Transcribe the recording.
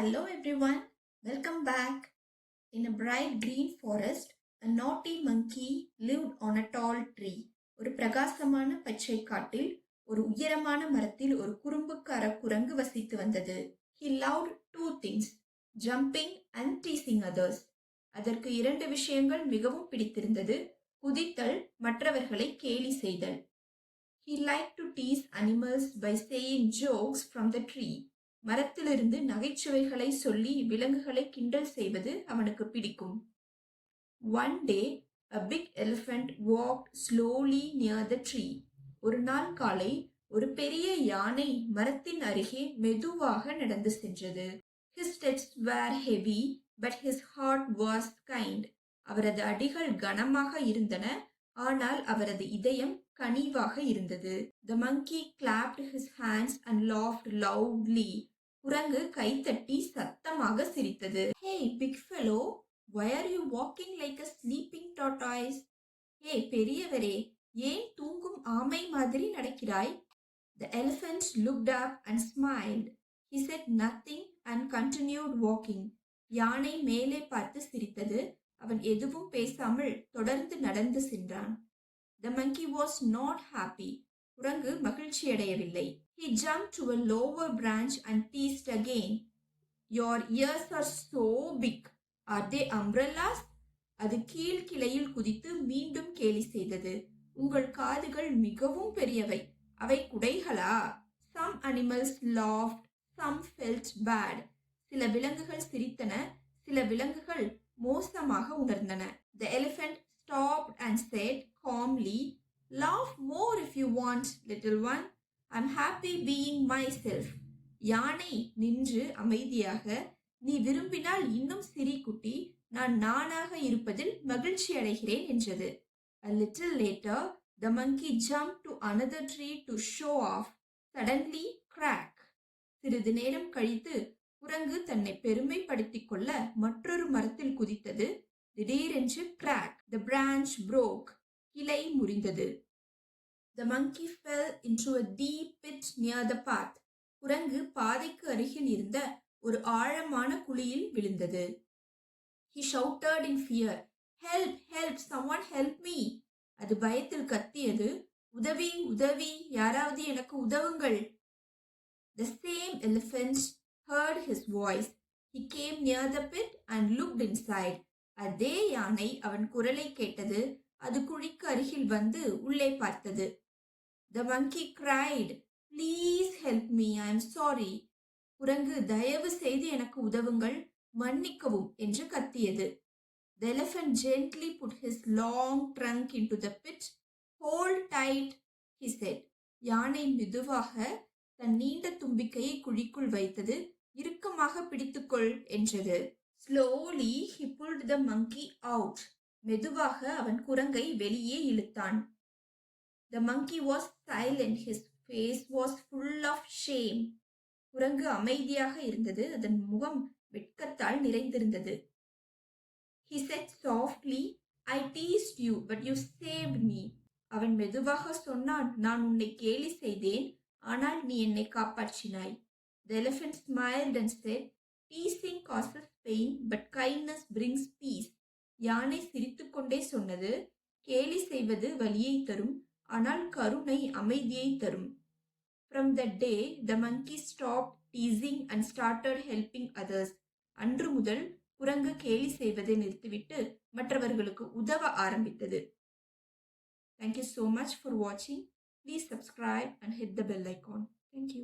Hello everyone welcome back in a bright green forest a naughty monkey live on a tall tree ஒரு பிரகாசமான பச்சை காட்டில் ஒரு உயரமான மரத்தில் ஒரு குறும்புக்கார குரங்கு வசித்து வந்தது he love two things jumping and teasing others அதற்கு இரண்டு விஷயங்கள் மிகவும் பிடித்திருந்தது குதித்தல் மற்றவர்களை கேலி செய்தல் he like to tease animals by saying jokes from the tree மரத்திலிருந்து நகைச்சுவைகளை சொல்லி விலங்குகளை கிண்டல் செய்வது அவனுக்கு பிடிக்கும். One day a big elephant walk slowly near the tree ஒரு நாள் காலை ஒரு பெரிய யானை மரத்தின் அருகே மெதுவாக நடந்து சென்றது. His steps were heavy but his heart was kind அவரது அடிகள் கனமாக இருந்தன ஆனால் அவரது இதயம் கனிவாக இருந்தது. The monkey clapped his hands and laughed lovely குரங்கு கைத்தட்டி சத்தமாக சிரித்தது hey big fellow why are you walking like a sleeping tortoise ஏ பெரியவரே ஏன் தூங்கும் ஆமை மாதிரி நடக்கிறாய் the elephant looked up and smiled he said nothing and continued walking யானை மேலே பார்த்து சிரித்தது அவன் எதுவும் பேசாமல் தொடர்ந்து நடந்து சென்றான் the monkey was not happy குரங்கு மகிழ்ச்சியடையவில்லை He jumped to a lower branch and teased again. Your ears are so big. Are they umbrellas? அது கீழ் கிளையில் குதித்து மீண்டும் கேலி செய்தது உங்கள் காதுகள் மிகவும் பெரியவை அவை குடைகளா some animals laughed some felt bad சில விலங்குகள் சிரித்தன சில விலங்குகள் மோசமாக உணர்ந்தன the elephant stop and said calmly laugh more if you want little one I'm happy being myself யானை நின்று அமைதியாக நீ விரும்பினால் இன்னும் சிறி குட்டி நான் நானாக இருப்பதில் மகிழ்ச்சி அடைகிறேன் என்றது. A little later the monkey jump to another tree to show off suddenly crack சிறிது நேரம் கழித்து குரங்கு தன்னை பெருமைப்படுத்திக் கொள்ள மற்றொரு மரத்தில் குதித்தது. திடீரென்று கிராக் த பிரான்ச் புரோக் கிளை முறிந்தது. The monkey fell into a deep pit near the path குரங்கு பாதைக்கு அருகில் இருந்த ஒரு ஆழமான குழியில் விழுந்தது he shouted in fear help help someone help me அது பயத்தில் கத்தியது உதவி உதவி யாராவது எனக்கு உதவுங்கள் the same elephant heard his voice he came near the pit and looked inside அதே யானை அவன் குரலை கேட்டது அது குழிக்கு அருகில் வந்து உள்ளே பார்த்தது. The monkey cried please help me I am sorry குரங்கு தயவு செய்து எனக்கு உதவுங்கள் மன்னிக்கவும் என்று கத்தியது. The gently put his long trunk trunk into the pit hold tight he said. யானை மெதுவாக தன் நீண்ட தும்பிக்கையை குழிக்குள் வைத்தது இறுக்கமாக பிடித்துக்கொள் என்றது. Slowly he pulled the monkey out மெதுவாக அவன் குரங்கை வெளியே இழுத்தான் the monkey was silent his face was full of shame குரங்கு அமைதியாக இருந்தது அதன் முகம் வெட்கத்தால் நிறைந்திருந்தது he said softly I teased you but you save me அவன் மெதுவாக சொன்னான் நான் உன்னை கேலி செய்தேன் ஆனால் நீ என்னை காப்பாற்றினாய் the elephant smile then said teasing causes pain but kindness brings peace யானை சிரித்துக்கொண்டே சொன்னது கேலி செய்வது வலியை தரும் ஆனால் கருணை அமைதியை தரும். From the day the monkey stop teasing and started helping others அன்று முதல் குரங்கு கேலி செய்வதை நிறுத்திவிட்டு மற்றவர்களுக்கு உதவ ஆரம்பித்தது. Thank you so much for வாட்சிங் please subscribe and hit the bell icon thank you